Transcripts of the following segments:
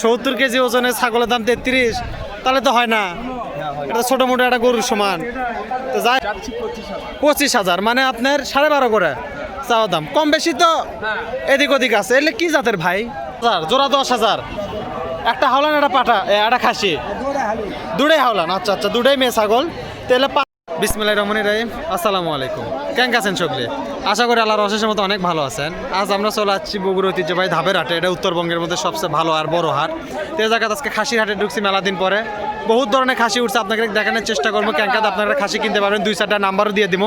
সত্তর কেজি ওজনের ছাগলের দাম তেত্রিশ তাহলে তো হয় না। এটা ছোটো মোটো একটা গরুর সমান। তো যাই পঁচিশ হাজার। মানে আপনার সাড়ে বারো করে চাওয়া দাম। কম বেশি তো এদিক ওদিক আছে। এলে কি জাতের ভাই? জোড়া দশ হাজার। একটা হাওলান একটা পাঠা একটা খাসি। দুটাই হাওলান আচ্ছা আচ্ছা দুটাই মেয়ে ছাগল। তাহলে বিসমিল্লাহ রহমান রাহিম। আসসালামু আলাইকুম। কেমন আছেন সকলে? আশা করি আল্লাহর অশেষের মতো অনেক ভালো আছেন। আজ আমরা চলে আসছি বগুড়া ঐতিহ্যবাহী ধাপের হাটে। এটা উত্তরবঙ্গের মধ্যে সবচেয়ে ভালো আর বড় হাট। তো এই জায়গায় আজকে খাসির হাটে ঢুকছি মেলা দিন পরে। বহুত ধরনের খাসি উঠছে। আপনাকে দেখানোর চেষ্টা করব। ক্যাঙ্কাতে আপনারা খাসি কিনতে পারবেন। দুই চারটা নাম্বারও দিয়ে দিব।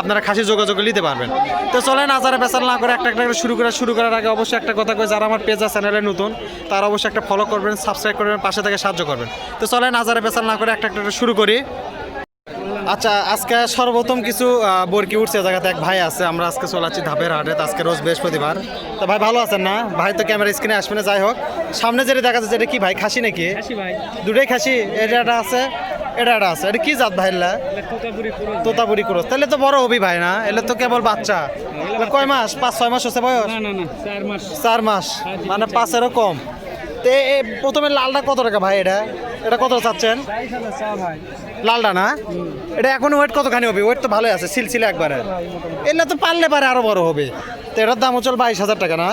আপনারা খাসি যোগাযোগ নিতে পারবেন। তো চলেন আজারে বেচার না করে একটা একটা শুরু করে শুরু করার আগে অবশ্যই একটা কথা কই, যারা আমার পেজ চ্যানেলে নতুন, তারা অবশ্যই একটা ফলো করবেন সাবস্ক্রাইব করবেন, পাশে থেকে সাহায্য করবেন। তো চলেন আজারে বেচার না করে একটা একটা শুরু করি। আচ্ছা আজকে সর্বপ্রথম কিছু বরকি উঠছে জায়গাতে এক ভাই আছে আমরা আজকে চলে যাচ্ছি ধাপের হাটে আজকে রোজ বৃহস্পতিবার। তো ভাই ভালো আছেন না? ভাই তো ক্যামেরা স্ক্রিনে আসবে না যাই হোক। সামনে যেটা দেখা যাচ্ছে এটা কি ভাই খাসি নাকি? দুটোই খাসি এটা একটা আছে এটা একটা আছে এটা কি জাত ভাইলা তোতাপুরি ক্রস তাহলে তো বড় হবি ভাই না? এলে তো কেবল বাচ্চা। কয় মাস? পাঁচ ছয় মাস হচ্ছে বয়স? চার মাস। মাস। মানে পাঁচেরও কম। তো প্রথমে লালটা কত টাকা ভাই এটা? এটা কত চাচ্ছেন? লালটা না? এটা এখন ওয়েট কতখানি হবে? ওয়েট তো ভালোই আছে, সিলসিলে একবারে। এলে তো পারলে পারে আরও বড় হবে। তো এটার দাম হচ্ছে বাইশ হাজার টাকা না?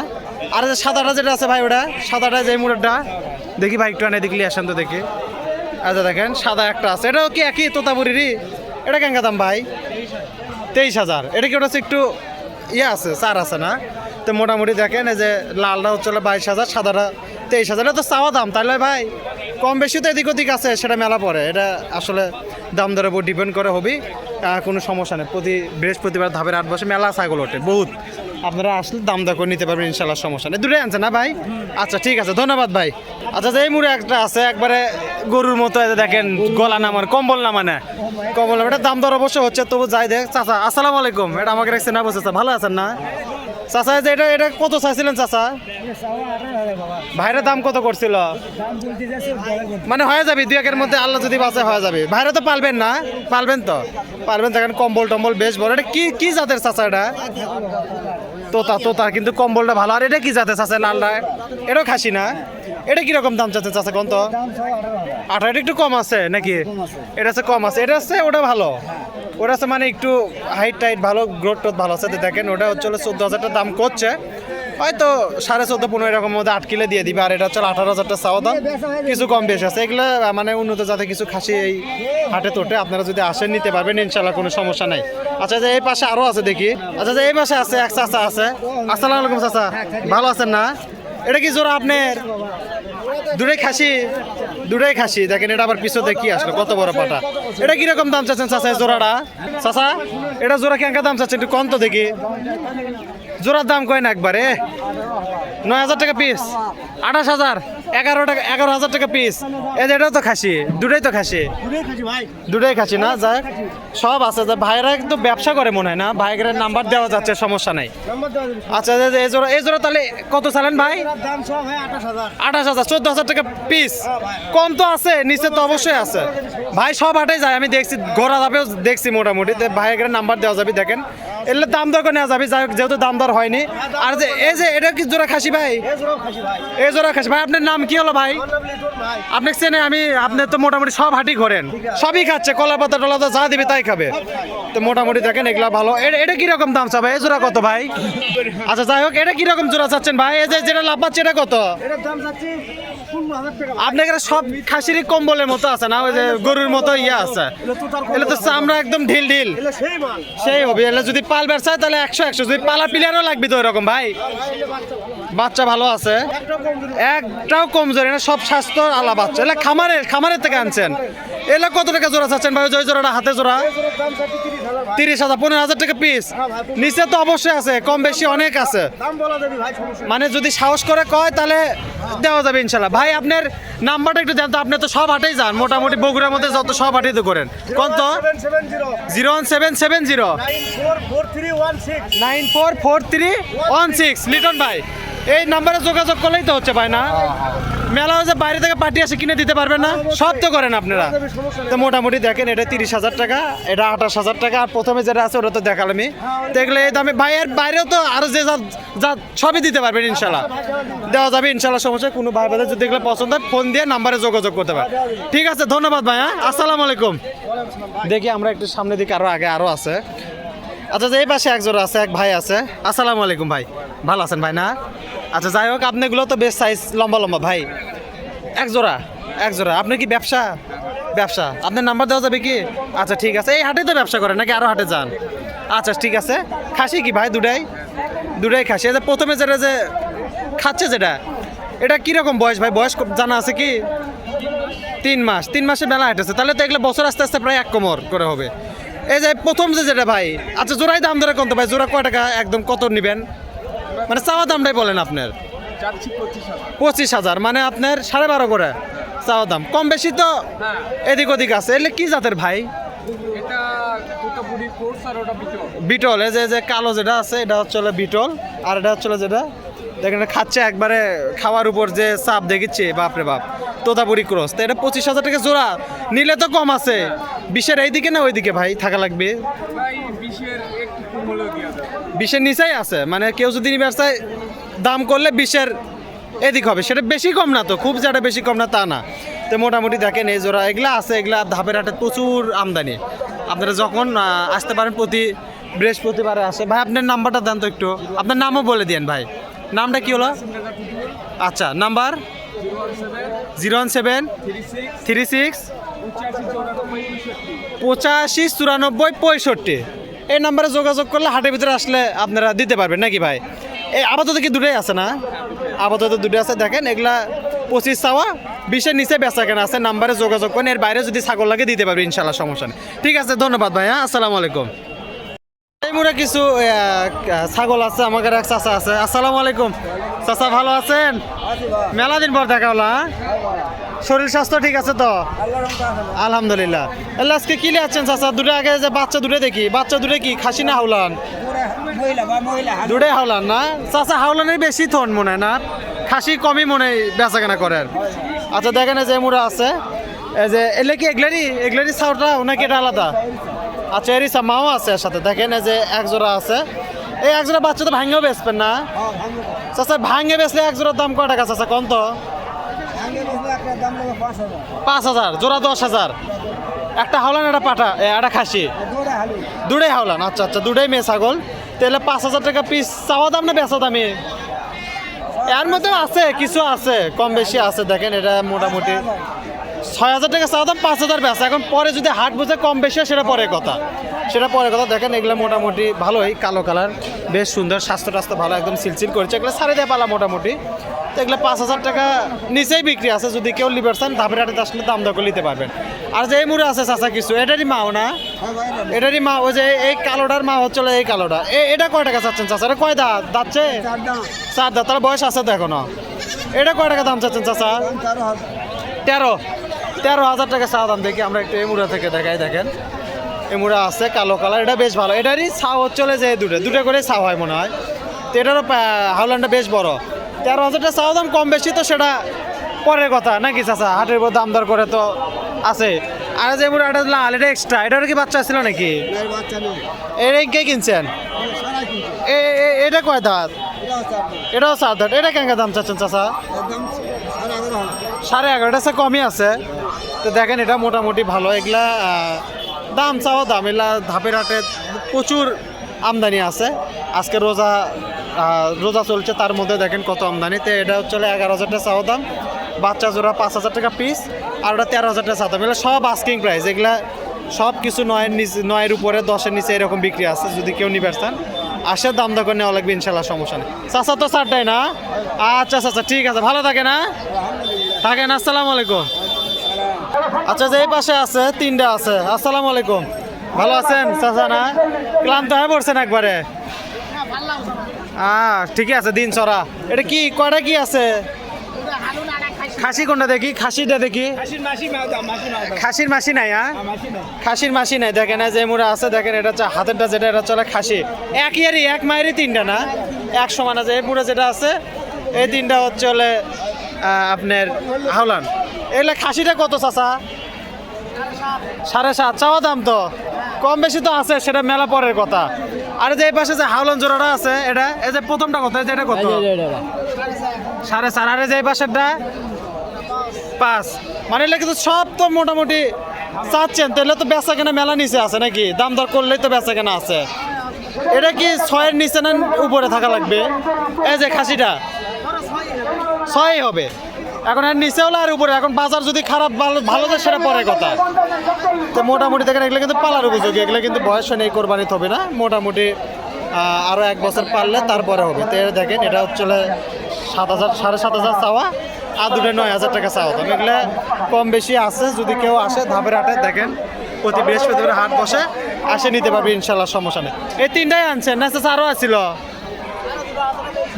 আর যে সাদাটা যেটা আছে ভাই ওটা, সাদাটা যে মুড়েরটা, দেখি ভাই একটু আনে দেখলি আসেন তো দেখি। আচ্ছা দেখেন, সাদা একটা আছে। এটাও কি একই তোতাপুরিরই? এটা কেঙ্কা দাম ভাই? তেইশ হাজার। এটা কি ওটা হচ্ছে একটু ইয়ে আছে, চার আছে না? তো মোটামুটি দেখেন, এই যে লালটা হচ্ছে বাইশ হাজার, সাদাটা তেইশ হাজার। এটা তো চাওয়া দাম। তাহলে ভাই, কম বেশি তো এদিক ওদিক আছে, সেটা মেলা পড়ে। এটা আসলে দাম দরের উপর ডিপেন্ড করে হবি। কোনো সমস্যা নেই। প্রতি বৃহস্পতিবার ধাপের আট বসে মেলা ছাগল ওঠে, বহুত। আপনারা আসলে দাম দর করে নিতে পারবেন ইনশাল্লাহ সমস্যা নেই। দুটোই আনছে না ভাই? আচ্ছা ঠিক আছে। ধন্যবাদ ভাই। আচ্ছা এই মুড়ে একটা আছে, একবারে গরুর মতো দেখেন, গলা নামার, কম্বল নামানে। কম্বল নামা এটা দাম দর অবশ্য হচ্ছে, তবু যাই দেখ। চাচা, আসসালামু আলাইকুম। এটা আমাকে রাখছে না, বলছে ভালো আছেন না? চাচা যে এটা এটা কত চাইছিলেন চাচা? ভাইরের দাম কত করছিল? মানে হয়ে যাবে, দুই একের মধ্যে আল্লাহ যদি বাঁচে হয়ে যাবে। ভাইরা তো পালবেন না, পালবেন তো। পালবেন দেখেন কম্বল টম্বল বেশ বড়। এটা কি কি জাতের চাচা এটা? তোতা তোতা কিন্তু কম্বলটা ভালো। আর এটা কি জাতের চাচা লালটা এটাও খাসি না? এটা কীরকম দাম চাচ্ছে চাচা, কোন তো? আঠারোটা একটু কম আছে নাকি? এটা হচ্ছে কম আছে। এটা আছে ওটা ভালো। ওটা হচ্ছে মানে একটু হাইট টাইট ভালো গ্রোথ টোথ ভালো আছে। দেখেন, ওটা হচ্ছে চোদ্দ হাজারটা দাম করছে। হয়তো সাড়ে চোদ্দ পনেরো এরকম মধ্যে আট কিলো দিয়ে দিবে, আর এটা হচ্ছে আঠারো হাজারটা চাওয়া দাম। কিছু কম বেশি আছে। এগুলো মানে উন্নত জাতে কিছু খাসি এই হাটে তোটে আপনারা যদি আসেন, নিতে পারবেন ইনশাল্লাহ কোনো সমস্যা নাই। আচ্ছা যে এই পাশে আরও আছে দেখি। আচ্ছা যে এই পাশে আছে, এক চাচা আছে। আসসালামু আলাইকুম, চাচা। ভালো আছেন না? এটা কি জোড়া আপনার? দূরে খাসি? দুটাই খাসি। দেখেন, এটা আবার পিছতে কি আসলো? কত বড় পাটা। এটা কীরকম দাম চাচ্ছেন চাচা এই জোড়াটা? চাচা, এটা জোড়া কেঙ্কা দাম চাচ্ছেন একটু কম তো দেখি। জোড়ার দাম কয় না একবারে? নয় হাজার টাকা পিস আঠাশ হাজার। এগারো টাকা এগারো হাজার টাকা পিস এটাও তো খাসি দুটাই তো খাসি। দুটাই খাসি না? যাই সব আছে। যে ভাইরা কিন্তু ব্যবসা করে মনে হয় না? ভাইয়ের নাম্বার দেওয়া যাচ্ছে সমস্যা নাই। আচ্ছা এই জোড়া এই জোড়া তাহলে কত চালেন ভাই? আঠাশ হাজার। চোদ্দ হাজার টাকা পিস কম তো আছে নিচে তো অবশ্যই আছে। ভাই সব হাটে যায় আমি দেখছি ঘোরা যাবেও দেখছি মোটামুটি। ভাইয়ের নাম্বার দেওয়া যাবে দেখেন। এলে দাম দর করে নেওয়া যাবে যাই যেহেতু দাম দর হয়নি। আর যে এই যে এটা কি জোড়া খাসি ভাই? এই জোড়া খাসি। ভাই আপনার নাম কি হলো ভাই? আপনি চেনে আমি, আপনি তো মোটামুটি সব হাঁটি ঘোরেন। সবই খাচ্ছে, কলা পাতা টলা যা দিবে তাই খাবে। তো মোটামুটি দেখেন, এগুলা ভালো। এটা কীরকম দাম চাবে? এই জোড়া কত ভাই? আচ্ছা যাই হোক, এটা কীরকম জোড়া চাচ্ছেন ভাই? এই যে, যেটা লাভ পাচ্ছে এটা কত? আপনার এখানে সব খাসিরই কম্বলের মতো আছে না? ওই যে গরুর মতো ইয়ে আছে। এলে তো চামড়া একদম ঢিল ঢিল। সেই হবে। এলে যদি পাল ব্যবসায় তাহলে একশো একশো। যদি পালা প্লেয়ারও লাগবে তো এরকম ভাই। বাচ্চা ভালো আছে? একটাও কমজোরি না, সব স্বাস্থ্য আলা বাচ্চা এলা খামারের খামারের থেকে আনছেন। এলা কত টাকা জোড়া চাচ্ছেন ভাই? জয় জোড়াটা, হাতে জোড়া। তিরিশ হাজার পনেরো হাজার টাকা পিস নিচে তো অবশ্যই আছে কম বেশি অনেক আছে। মানে যদি সাহস করে কয় তাহলে দেওয়া যাবে ইনশাল্লাহ ভাই আপনার নাম্বারটা একটু দেন তো আপনি তো সব হাটেই যান। মোটামুটি বগুড়ার মধ্যে যত সব হাটেই তো করেন। কোন তো zero one seven seven zero. Nine four four three one six. Liton ভাই এই নাম্বারে যোগাযোগ করলেই তো হচ্ছে ভাই না? মেলা যে বাইরে থেকে পার্টি আসে কিনে দিতে পারবেন না। সব তো করেন আপনারা। তো মোটামুটি দেখেন, এটা তিরিশ হাজার টাকা, এটা আঠাশ হাজার টাকা, আর প্রথমে যেটা আছে ওটা তো দেখালামই দেখলে এই দামে ভাইয়ের বাইরেও তো আরও যে যা যা সবই দিতে পারবেন ইনশাল্লাহ দেওয়া যাবে ইনশাল্লাহ সমস্যা কোনো ভাই ভাইদের যদি দেখলে পছন্দ হয়, ফোন দিয়ে নাম্বারে যোগাযোগ করতে পারে ঠিক আছে, ধন্যবাদ ভাই হ্যাঁ। আসসালামু আলাইকুম। দেখি আমরা একটু সামনে দিকে আরও আগে আরও আছে। আচ্ছা যে এই পাশে একজন আছে, এক ভাই আছে। আসসালামু আলাইকুম ভাই। ভালো আছেন ভাই না? আচ্ছা যাই হোক, আপনিগুলো তো বেশ সাইজ লম্বা লম্বা ভাই। এক জোড়া এক জোড়া। আপনি কি ব্যবসা? ব্যবসা। আপনার নাম্বার দেওয়া যাবে কি? আচ্ছা ঠিক আছে। এই হাটে তো ব্যবসা করেন নাকি আরও হাটে যান? আচ্ছা ঠিক আছে। খাসি কি ভাই দুটাই? দুটাই খাসি। এই যে প্রথমে যেটা যে খাচ্ছে যেটা, এটা কীরকম বয়স ভাই? বয়স জানা আছে কি? তিন মাস। তিন মাসে মেলা হেঁটেছে তাহলে তো এগুলো বছর আস্তে আস্তে প্রায় এক কোমর করে হবে। এই যে প্রথম যে যেটা ভাই আচ্ছা জোড়াই দাম ধরে কত ভাই? জোড়া কয় টাকা একদম কত নেবেন? মানে চাওয়া দামটাই বলেন আপনার। পঁচিশ হাজার। মানে আপনার সাড়ে বারো করে চাওয়া দাম। কম বেশি তো এদিক ওদিক আছে। এলে কি জাতের ভাই? বিটল। এই যে কালো যেটা আছে এটা হচ্ছে বিটল আর এটা হচ্ছে যেটা? দেখেন খাচ্ছে একবারে খাওয়ার উপর যে চাপ দেখিচ্ছে বাপরে বাপ। তোতাপুরি ক্রস। তো এটা পঁচিশ হাজার টাকা জোড়া নিলে তো কম আছে। বিশের এইদিকে না ওইদিকে ভাই থাকা লাগবে? বিশের নিচেই আছে মানে কেউ যদি নিবার চায় দাম করলে বিশের এদিক হবে। সেটা বেশি কম না তো খুব যেটা বেশি কম না তা না। তো মোটামুটি দেখেন এই জোড়া এগুলা আছে এগুলা ধাপের হাটে প্রচুর আমদানি। আপনারা যখন আসতে পারেন প্রতি বৃহস্পতিবারে আসে। ভাই আপনার নাম্বারটা দেন তো একটু। আপনার নামও বলে দিন ভাই। নামটা কি হলো? আচ্ছা number? Zero one seven. Three six. পঁচাশি চৌরানব্বই পঁয়ষট্টি। এই নাম্বারে যোগাযোগ করলে হাটের ভিতরে আসলে আপনারা দিতে পারবেন, নাকি ভাই? এই আপাতত কি দুটোই আছে না? আপাতত দুটো আছে। দেখেন, এগুলা পঁচিশ চাওয়া, বিশের নিচে বেচা কেনা আছে। নাম্বারে যোগাযোগ করেন। এর বাইরে যদি ছাগল লাগে দিতে পারবে ইনশাল্লাহ সমস্যা নেই। ঠিক আছে, ধন্যবাদ ভাই হ্যাঁ আসসালামু আলাইকুম। মুড়ে কিছু ছাগল আছে আমাদের এক চাচা আছে। আসসালামু আলাইকুম। চাচা ভালো আছেন? মেলা দিন পর দেখা হলো হ্যাঁ? শরীর স্বাস্থ্য ঠিক আছে তো? আলহামদুলিল্লাহ। আজকে কি আছেন চাচা? দুটো আগে যে বাচ্চা দুটো দেখি। বাচ্চা দুটো কি খাসি না হাওলান? দুটোই হাওলান না? চাচা হাওলানের বেশি থন মনে হয় না? খাসি কমই মনে বেচা কেনা করেন। আচ্ছা দেখেন যে মুড়া আছে। এই যে এলে কি এগলারি? এগলারি সাউটা নাকি এটা আলাদা? আচ্ছা এরই মাও আছে এর সাথে। দেখেন এই যে এক জোড়া আছে। এই এক জোড়া বাচ্চা তো ভাঙেও বেচবেন না? চাচা ভাঙে বেচলে এক জোড়ার দাম কয় টাকা চাচা কম তো? পাঁচ হাজার, জোড়া দশ হাজার। একটা হাওলান, একটা পাঠা একটা খাসি। দুটাই হাওলান আচ্ছা আচ্ছা দুটাই মেয়ে ছাগল। তাহলে পাঁচ হাজার টাকা পিস চাওয়া দাম না বেচা দামি? এর মধ্যে আছে, কিছু আছে, কম বেশি আছে, দেখেন এটা মোটামুটি। ছয় হাজার টাকা চাওয়া দাম পাঁচ হাজার বেচা। এখন পরে যদি হাট বুঝে কম বেশি হয়, সেটা পরে কথা। সেটা পরে কথা। দেখেন এগুলো মোটামুটি ভালোই, কালো কালার, বেশ সুন্দর স্বাস্থ্য টাস্থ্য ভালো, একদম সিলসিল করেছে। এগুলো সাড়ে দেয় পালা মোটামুটি। তো এগুলো পাঁচ হাজার টাকা নিচেই বিক্রি আছে। যদি কেউ লিবার চান, ধাপের হাটে আসলে দাম দর করে নিতে পারবেন। আর যে এই মুড়ে আছে, চাচা, কিছু, এটারই মাও না? এটারই মা ওই যে এই কালোটার মা হচ্ছে এই কালোটা। এটা কয় টাকা চাচ্ছেন চাচা? এটা কয় দাঁত? দাঁতছে? চার দাঁত। তার বয়স আছে তো এখনও। এটা কয় টাকা দাম চাচ্ছেন চাচা? তেরো। তেরো হাজার টাকা চা দাম দেখি আমরা একটু এমুড়া থেকে দেখাই দেখেন। এমুড়া আছে কালো কালার এটা বেশ ভালো। এটারই ছাও চলে যায় দুটো। দুটো করে ছাও হয় মনে হয়। তো এটারও হাওলানটা বেশ বড়। তেরো হাজারটা চাও দাম কম বেশি তো সেটা পরের কথা নাকি চাচা? হাটের উপর দাম দর করে তো আছে। আর যে এমুড়া এটা লাল এটা এক্সট্রা এটার কি বাচ্চা ছিল নাকি? এটা কে কিনছেন? এটা কয় দাঁত? এটাও চার দাঁত। এটা কেন দাম চাচ্ছেন চাচা? সাড়ে সাড়ে এগারোটা সে কমই আছে। তো দেখেন এটা মোটামুটি ভালো। এগুলা দাম চাও দাম। এগুলা ধাপের হাটে প্রচুর আমদানি আছে। আজকে রোজা রোজা চলছে, তার মধ্যে দেখেন কত আমদানি। তো এটা হচ্ছে এগারো হাজার টাকা দাম। বাচ্চা জোড়া পাঁচ হাজার টাকা পিস আর ওটা তেরো হাজার টাকা চাও দাম সব আস্কিং প্রাইস এগুলা সব কিছু নয়ের নিচে, নয়ের উপরে, দশের নিচে এরকম বিক্রি আছে, যদি কেউ নিবার চান। আসে দাম দর করে নেওয়া লাগবে, ইনশাল্লাহ, সমস্যা নেই। চাচা তো চারটাই না? আচ্ছা আচ্ছা ঠিক আছে। ভালো থাকে না থাকেন, আসসালামু আলাইকুম। আচ্ছা যে পাশে আছে, তিনটা আছে। আসসালামু আলাইকুম। ভালো আছেন, চাচা না? ক্লান্ত হয়ে পড়ছেন একবারে? আহ, ঠিকই আছে, দিন চড়া। এটা কি, কয়টা কি আছে? খাসি কোনটা দেখি? খাসিটা দেখি। খাসির মাসি নাই হ্যাঁ খাসির মাসি নাই। দেখেন যে মুড়া আছে, দেখেন, এটা হচ্ছে হাতেরটা যেটা, এটা চলে খাসি। এক ইয়ারই, এক মায়েরই তিনটা না? এক সমান আছে। এই মুড়া যেটা আছে, এই তিনটা হচ্ছে হলে আপনার হাওলান। এগুলা খাসিটা কত চাচা? সাড়ে সাত। চাওয়া দাম তো। কম বেশি তো আছে সেটা মেলা পরের কথা। আর যে এই পাশে যে হাওলান জোড়াটা আছে এটা এই যে প্রথমটা কত? এই যে এটা কত? সাড়ে চার। আর যে এই পাশেরটা? পাঁচ। মানে এগুলো কিন্তু সব তো মোটামুটি চাচ্ছেন। তাহলে তো বেচা কেনা মেলা নিচে আছে নাকি? দাম দর করলেই তো বেচা কেনা আছে। এটা কি ছয়ের নিচে না উপরে থাকা লাগবে? এই যে খাসিটা। ছয় হবে। এখন আর নিচে হলো আর উপরে, এখন বাজার যদি খারাপ, ভালো ভালো তো সেটা পরে কথা। তো মোটামুটি দেখেন, এগুলো কিন্তু পালার উপযোগী, এগুলো কিন্তু বয়স নেই কোরবানিতে হবে না। মোটামুটি আরও এক বছর পারলে তারপরে হবে। তো দেখেন, এটা হচ্ছে সাত হাজার, সাড়ে সাত হাজার চাওয়া, আর দুটো নয় হাজার টাকা চাওয়া। দাম এগুলো কম বেশি আছে, যদি কেউ আসে ধাপের হাটে, দেখেন, প্রতি বৃহস্পতিবার হাট বসে, আসে নিতে পারবে ইনশাল্লাহ সমস্যা নেই। এই তিনটাই আনছেন না আরও আছিল?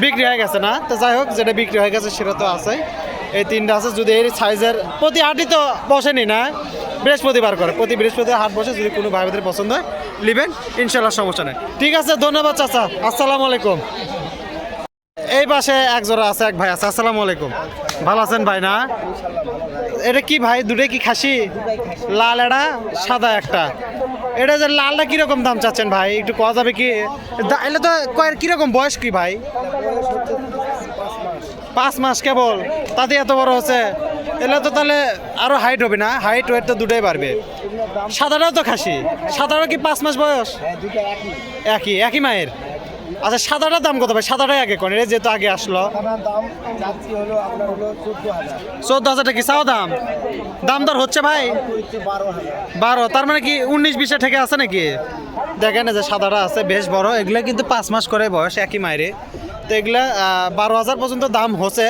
বিক্রি হয়ে গেছে না? তো যাই হোক, যেটা বিক্রি হয়ে গেছে, সেটা তো আছে এই তিনটা আছে, যদি এই সাইজের প্রতি হাটই তো বসেনি না? বৃহস্পতিবার করে, প্রতি বৃহস্পতিবার হাট বসে যদি কোনো ভাই বোনদের পছন্দ হয়, নেবেন, ইনশাল্লাহ সমস্যা নেই। ঠিক আছে, ধন্যবাদ চাচা, আসসালামু আলাইকুম। এই পাশে এক জোড়া আছে, এক ভাই আছে, আসসালামু আলাইকুম। ভালো আছেন ভাই না? এটা কি ভাই, দুটোই কি খাসি? লাল এটা সাদা একটা। এটা যে লালটা কীরকম দাম চাচ্ছেন ভাই? একটু কওয়া যাবে কি? এটা তো কয়ের কীরকম বয়স কি ভাই? পাঁচ মাস কেবল, তাতে এত বড় হচ্ছে। এলে তো তাহলে আরও হাইট হবে না? হাইট ওয়েট তো দুটোই বাড়বে। সাদাটাও তো খাসি। সাদারও কি পাঁচ মাস বয়স? একই একই মায়ের। আচ্ছা সাদাটার দাম কত ভাই? সাদাটাই আগে কোন এটা যেহেতু আগে আসলো। চোদ্দ হাজার। চোদ্দ হাজার টাকা চাও দাম? দাম দর হচ্ছে ভাই? বারো তার মানে কি উনিশ বিশে থেকে আছে নাকি? দেখেন যে সাদাটা আছে বেশ বড়। এগুলা কিন্তু পাঁচ মাস করে বয়স একই মায়েরে তো এগুলা বারো হাজার পর্যন্ত দাম হচ্ছে।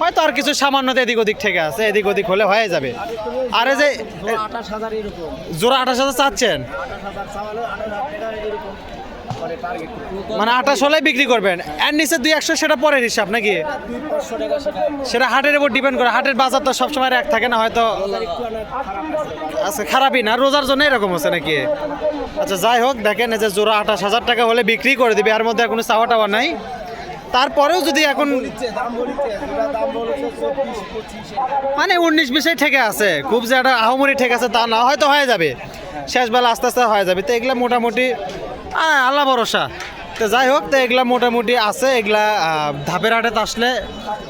হয়তো আর কিছু সামান্য এদিক ওদিক থেকে আছে এদিক ওদিক হলে হয়ে যাবে। আর যে জোড়া আঠাশ হাজার চাচ্ছেন? মানে আঠাশ হলে বিক্রি করবেন। এর নিচে দুই একশো, সেটা পরের হিসাব নাকি? সেটা হাটের উপর ডিপেন্ড করে। হাটের বাজার তো সবসময় এক থাকে না, হয়তো আচ্ছা খারাপই না। রোজার জন্য এরকম হচ্ছে নাকি? আচ্ছা যাই হোক, দেখেন যে জোড়া আঠাশ হাজার টাকা হলে বিক্রি করে দিবে। এর মধ্যে কোনো চাওয়া টাওয়া নাই। তারপরেও যদি এখন মানে উনিশ বিশে ঠেকে আছে। খুব যে একটা আহমরি ঠেকে আছে, তা না, হয়তো হয়ে যাবে। শেষবেলা আস্তে আস্তে হয়ে যাবে। তো এগুলা মোটামুটি আল্লাহ ভরসা। তো যাই হোক তো এগুলা মোটামুটি আছে এগুলা ধাপের হাটে আসলে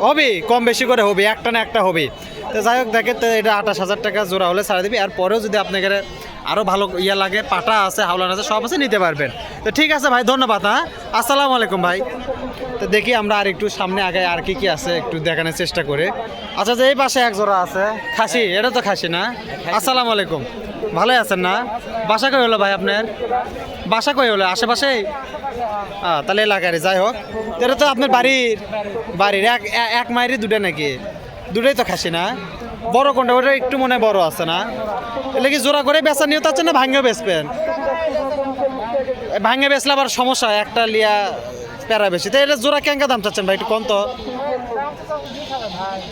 হবে কম বেশি করে হবে একটা না একটা হবে। তো যাই হোক দেখে তো এটা আঠাশ হাজার টাকা জোড়া হলে ছাড়া দিবি। আর পরেও যদি আপনাকে আরও ভালো ইয়া লাগে পাটা আছে হাওলান আছে সব আছে নিতে পারবেন। তো ঠিক আছে ভাই ধন্যবাদ হ্যাঁ। আসসালামু আলাইকুম ভাই। তো দেখি আমরা আর একটু সামনে আগে আর কি কি আছে একটু দেখানোর চেষ্টা করে। আচ্ছা যে এই পাশে এক জোড়া আছে খাসি এটা তো খাসি না? আসসালামু আলাইকুম। ভালোই আছেন না? বাসা কই হলো ভাই আপনার? বাসা কই হলো? আশেপাশে তাহলে এলাকারে যাই হোক। এটা তো আপনার বাড়ির বাড়ির এক এক মায়েরই দুটো নাকি? দুটোই তো খাসি না? বড় কোনটা? ওটা একটু মনে বড় আছে না? এলে কি জোড়া করে বেচা নিয়ে আছে না ভাঙেও বেচবেন? এ, ভাঙে বেচলে আবার সমস্যা একটা লিয়া প্যারা বেশি। তো এটা জোড়া কেঙ্কা দাম চাচ্ছেন ভাই একটু কম তো।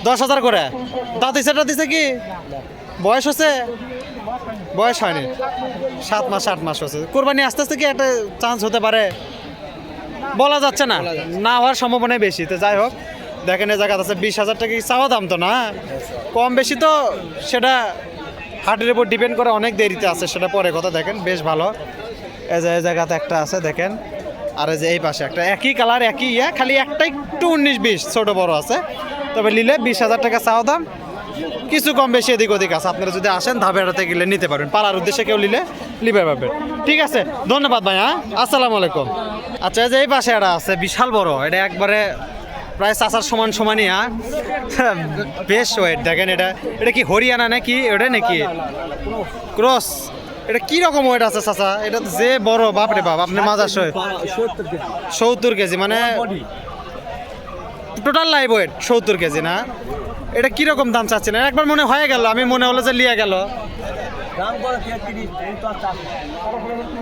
দশ হাজার করে? দাঁত দিছে টা দিছে কি? বয়স হচ্ছে? বয়স হয়নি। সাত মাস আট মাস হচ্ছে। কোরবানি আস্তে আস্তে কি একটা চান্স হতে পারে? বলা যাচ্ছে না। না। হওয়ার সম্ভাবনাই বেশি। তো যাই হোক দেখেন এই জায়গাতে আছে বিশ হাজার টাকা কি চাওয়া দাম তো না? কম বেশি তো সেটা হাটের উপর ডিপেন্ড করে অনেক দেরিতে আছে সেটা পরে কথা। দেখেন বেশ ভালো। এই যে এই জায়গাতে একটা আছে দেখেন। আর এই যে এই পাশে একটা একই কালার একই ইয়ে খালি একটা একটু উনিশ বিশ ছোটো বড় আছে। তবে নিলে বিশ হাজার টাকা চাওয়া দাম। কিছু কম বেশি এদিক ওদিক আছে। আপনারা যদি আসেন হাটাতে গেলে নিতে পারবেন। পাড়ার উদ্দেশ্যে কেউ নিলে নিতে পারবেন ঠিক আছে? ধন্যবাদ ভাই হ্যাঁ? আসসালামু আলাইকুম। আচ্ছা এই যে এই পাশে একটা আছে বিশাল বড়। এটা একবারে প্রায় চাচার সমান সমানই হ্যাঁ? বেশ ওয়েট দেখেন এটা। এটা কি হরিয়ানা নাকি? ওটা নাকি? ক্রস এটা কি রকম ওয়েট আছে চাচা? এটা তো যে বড় বাপরে বাপ আপনি মাজার সহ সত্তর কেজি। মানে টোটাল লাইভ ওয়েট সত্তর কেজি না? এটা কীরকম দাম চাচ্ছেন একবার মনে হয়ে গেল আমি মনে হলো যে লিয়ে গেল।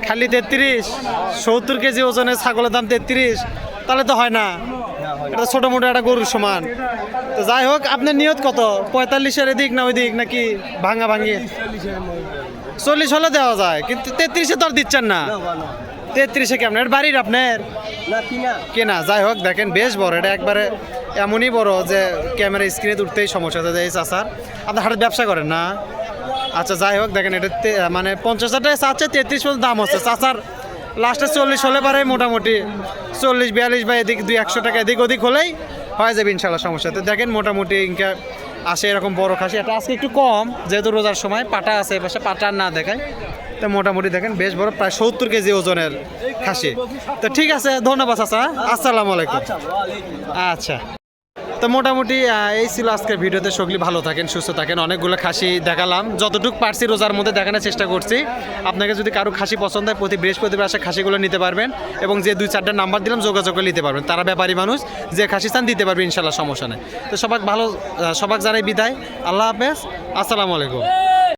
খালি তেত্রিশ? সত্তর কেজি ওজনের ছাগলের দাম তেত্রিশ? তাহলে তো হয় না। এটা ছোট মোটো একটা গরুর সমান। তো যাই হোক আপনার নিয়ত কত? পঁয়তাল্লিশের এদিক না ওই দিক নাকি ভাঙা ভাঙি? চল্লিশ হলে দেওয়া যায় কিন্তু তেত্রিশে তো আর দিচ্ছেন না। তেত্রিশে কেমন? বাড়ির আপনার? না কেনা। যাই হোক দেখেন বেশ বড়। এটা একবারে এমনই বড় যে ক্যামেরা স্ক্রিনে উঠতেই সমস্যা হচ্ছে এই চাচার। আপনি হাটের ব্যবসা করেন না? আচ্ছা যাই হোক, দেখেন, এটা মানে পঞ্চাশ হাজার টাকা চাচ্ছে, তেত্রিশ পর্যন্ত দাম হচ্ছে চাচার লাস্টে চল্লিশ হলে পারে মোটামুটি। চল্লিশ, বিয়াল্লিশ বা এদিক, দুই একশো টাকা এদিক ওদিক হলেই হয়ে যাবে ইনশাল্লাহ সমস্যা। তো দেখেন, মোটামুটি ইনকা আসে এরকম বড় খাসি। এটা আজকে একটু কম, যেহেতু রোজার সময় পাটা আছে, এ পাশে পাটা না দেখায়। তো মোটামুটি দেখেন, বেশ বড়, প্রায় সত্তর কেজি ওজনের খাসি। তো ঠিক আছে, ধন্যবাদ, চাচা। আসসালামু আলাইকুম। আচ্ছা। তো মোটামুটি এই ছিল আজকের ভিডিওতে। সকলে ভালো থাকেন, সুস্থ থাকেন। অনেকগুলো খাসি দেখালাম। যতটুকু পারছি রোজার মধ্যে দেখানোর চেষ্টা করছি। আপনাকে যদি কারও খাসি পছন্দ হয়, প্রতি বৃহস্পতিবার আসে খাসিগুলো নিতে পারবেন এবং যে দুই, চারটা নাম্বার দিলাম, যোগাযোগ করে নিতে পারবেন। তারা ব্যাপারী মানুষ, যে খাসি স্থান দিতে পারবে, ইনশাল্লাহ, সমস্যা নেই। তো সবাক ভালো সবাক জানাই বিদায়। আল্লাহ হাফেজ। আসসালামু আলাইকুম।